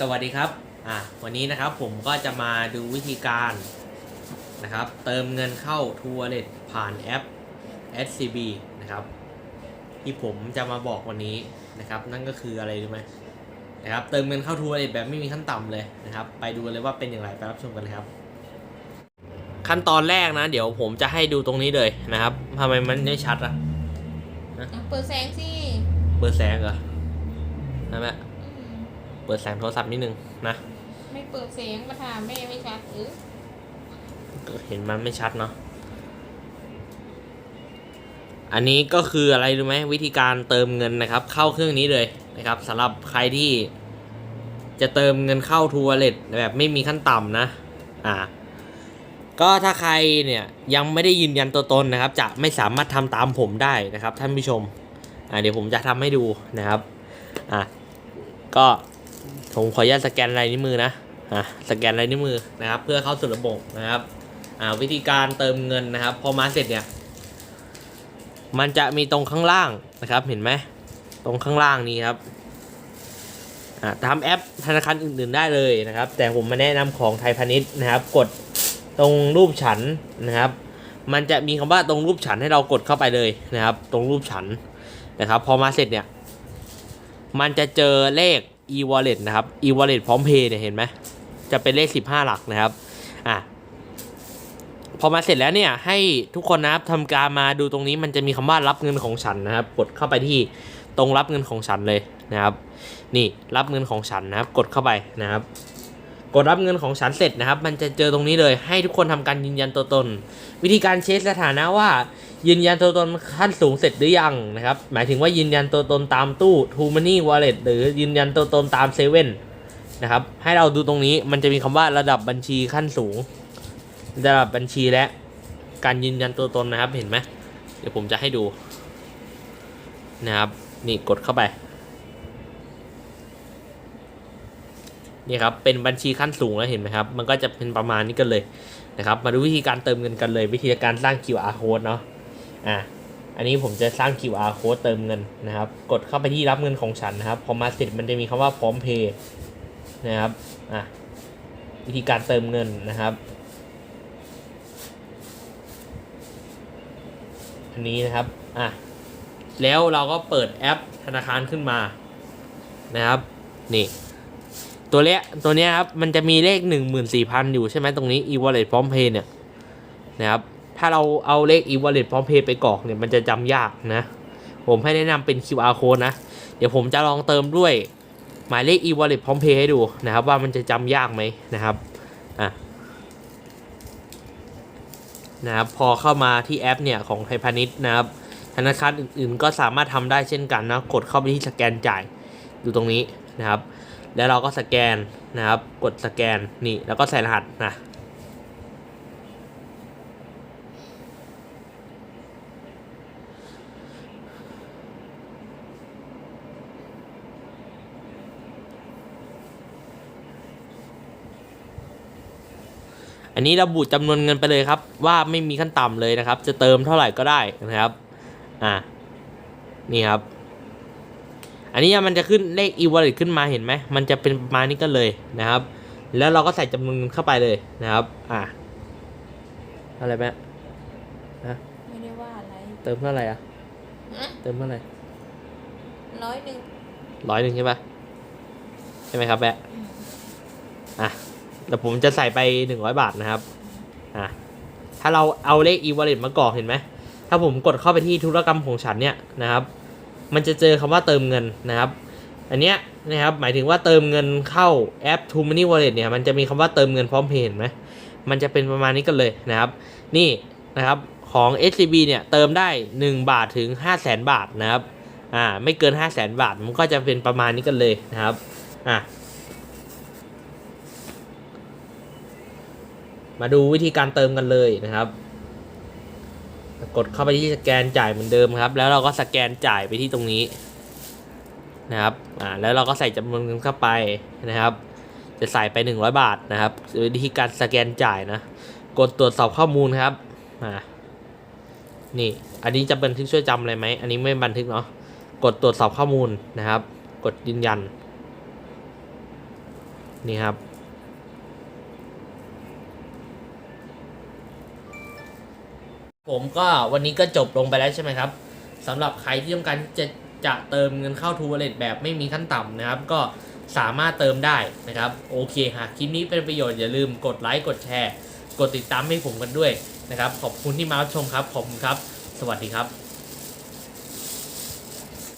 สวัสดีครับ อะ วันนี้นะครับผมก็จะมาดูวิธีการนะครับ เติมเงินเข้า t ู Wallet ผ่านแอป SCB นะครับ ที่ผมจะมาบอกวันนี้นะครับ นั่นก็คืออะไรรู้ไหมนะครับ เติมเงินเข้า t ู Wallet แบบไม่มีขั้นต่ำเลยนะครับ ไปดูเลยว่าเป็นอย่างไรไปรับชมกันเลยครับ ขั้นตอนแรกนะ เดี๋ยวผมจะให้ดูตรงนี้เลยนะครับทำไมมันไม่ชัดอะอะเปิดแสงสิ เปิดแสงเหรอใช่ไหมอืม เปิดแสงโทรศัพท์นิดนึงนะไม่เปิดแสงมาถามแม่ไม่ชัดเออเห็นมันไม่ชัดเนาะอันนี้ก็คืออะไรรู้ไหมวิธีการเติมเงินนะครับ เข้าเครื่องนี้เลยนะครับสำหรับใครที่จะเติมเงินเข้าทัวร์เลตแบบไม่มีขั้นต่ำนะอ่าก็ถ้าใครเนี่ยยังไม่ได้ยืนยันตัวตนนะครับ จะไม่สามารถทำตามผมได้นะครับ ท่านผู้ชมอ่าเดี๋ยวผมจะทำให้ดูนะครับอะก็ ผมขออนุญาตสแกนลายนิ้วมือนะอะสแกนลายนิ้วมือนะครับ เพื่อเข้าสู่ระบบนะครับอ่าวิธีการเติมเงินนะครับ พอมาเสร็จเนี่ย มันจะมีตรงข้างล่างนะครับ เห็นไหมตรงข้างล่างนี้ครับอ่าทำแอปธนาคารอื่นๆได้เลยนะครับ แต่ผมมาแนะนำของไทยพาณิชย์นะครับ กดตรงรูปฉันนะครับ มันจะมีคำว่าตรงรูปฉันให้เรากดเข้าไปเลยนะครับ ตรงรูปฉันนะครับ พอมาเสร็จเนี่ย มันจะเจอเลข e-wallet นะครับ e-wallet พร้อมเพย์เนี่ยเห็นไหมจะเป็นเลข 15 หลักนะครับอะพอมาเสร็จแล้วเนี่ยให้ทุกคนนะครับทำการมาดูตรงนี้มันจะมีคำว่ารับเงินของฉันนะครับ กดเข้าไปที่ตรงรับเงินของฉันเลยนะครับ นี่รับเงินของฉันนะครับ กดเข้าไปนะครับ กดรับเงินของฉันเสร็จนะครับ มันจะเจอตรงนี้เลย ให้ทุกคนทำการยืนยันตัวตน วิธีการเช็คสถานะว่า ยืนยันตัวตนขั้นสูงเสร็จหรือยังนะครับ หมายถึงว่ายืนยันตัวตนตามตู้ t ู Money Wallet หรือยืนยันตัวตนตามเซเว่นนะครับ ให้เราดูตรงนี้มันจะมีคำว่าระดับบัญชีขั้นสูง ระดับบัญชีและการยืนยันตัวตนนะครับเห็นไหมเดี๋ยวผมจะให้ดูนะครับนี่กดเข้าไปนี่ครับเป็นบัญชีขั้นสูงแล้วเห็นไหมครับ มันก็จะเป็นประมาณนี้กันเลยนะครับ มาดูวิธีการเติมเงินกันเลย วิธีการสร้าง QR code เนาะ อะอันนี้ผมจะสร้าง QR code เติมเงินนะครับ กดเข้าไปที่รับเงินของฉันนะครับ พอมาเสร็จมันจะมีคำว่าพร้อมเพย์นะครับอะวิธีการเติมเงินนะครับ อันนี้นะครับอะแล้วเราก็เปิดแอปธนาคารขึ้นมานะครับ นี่ตัวเนี้ยตัวเนี้ยครับ มันจะมีเลข 14,000 อยู่ใช่ไหมตรงนี้ e-wallet พร้อมเพย์เนี่ยนะครับ ถ้าเราเอาเลข e-wallet พร้อมเพย์ไปกรอกเนี่ยมันจะจำยากนะ ผมให้แนะนำเป็น QR code นะ เดี๋ยวผมจะลองเติมด้วยหมายเลข e-wallet พร้อมเพย์ให้ดูนะครับ ว่ามันจะจำยากไหมนะครับอะนะครับพอเข้ามาที่แอปเนี่ยของไทยพาณิชย์นะครับธนาคารอื่นๆ ก็สามารถทำได้เช่นกันนะกดเข้าไปที่สแกนจ่ายอยู่ตรงนี้นะครับ แล้วเราก็สแกนนะครับ กดสแกนนี่แล้วก็ใส่รหัสนะ อันนี้ระบุจำนวนเงินไปเลยครับ ว่าไม่มีขั้นต่ำเลยนะครับ จะเติมเท่าไหร่ก็ได้นะครับอ่านี่ครับ อันนี้มันจะขึ้นเลข e-wallet ขึ้นมาเห็นไหมมันจะเป็นประมาณนี้กันเลยนะครับ แล้วเราก็ใส่จำนวนเงินเข้าไปเลยนะครับอะอะไรแม่นะไม่ได้ว่าอะไรเติมเท่าไหร่อะฮะเติมเท่าไหร่ร้อยหนึ่งร้อยหนึ่งใช่ปะใช่ไหมครับแม่อืมอะ แต่ผมจะใส่ไปหนึ่งร้อยบาทนะครับอะถ้าเราเอาเลข e-wallet มากรอกเห็นไหมถ้าผมกดเข้าไปที่ธุรกรรมของฉันเนี่ยนะครับ มันจะเจอคำว่าเติมเงินนะครับ อันเนี้ยนะครับหมายถึงว่าเติมเงินเข้าแอป t ู Money Wallet เนี่ยมันจะมีคำว่าเติมเงินพร้อมเพย์เห็นไหมมันจะเป็นประมาณนี้กันเลยนะครับ นี่นะครับของ SCB เนี่ยเติมได้ 1 บาทถึง 5 0 0แสนบาทนะครับอ่าไม่เกิน 5 0 0แสนบาทมันก็จะเป็นประมาณนี้กันเลยนะครับอะ มาดูวิธีการเติมกันเลยนะครับ กดเข้าไปที่สแกนจ่ายเหมือนเดิมครับ แล้วเราก็สแกนจ่ายไปที่ตรงนี้นะครับอ่าแล้วเราก็ใส่จำนวนเงินเข้าไปนะครับ จะใส่ไป 100 บาทนะครับวิธีการสแกนจ่ายนะ กดตรวจสอบข้อมูลครับอ่านี่ อันนี้จะบันทึกช่วยจำอะไรไหม อันนี้ไม่บันทึกเนาะ กดตรวจสอบข้อมูลนะครับ กดยืนยัน นี่ครับ ผมก็วันนี้ก็จบลงไปแล้วใช่ไหมครับสำหรับใครที่ต้องการจะจะเติมเงินเข้าทูวอลเล็ตแบบไม่มีขั้นต่ำนะครับ ก็สามารถเติมได้นะครับ โอเคหากคลิปนี้เป็นประโยชน์อย่าลืมกดไลค์กดแชร์ กดติดตามให้ผมกันด้วยนะครับ ขอบคุณที่มาชมครับ ขอบคุณครับ สวัสดีครับ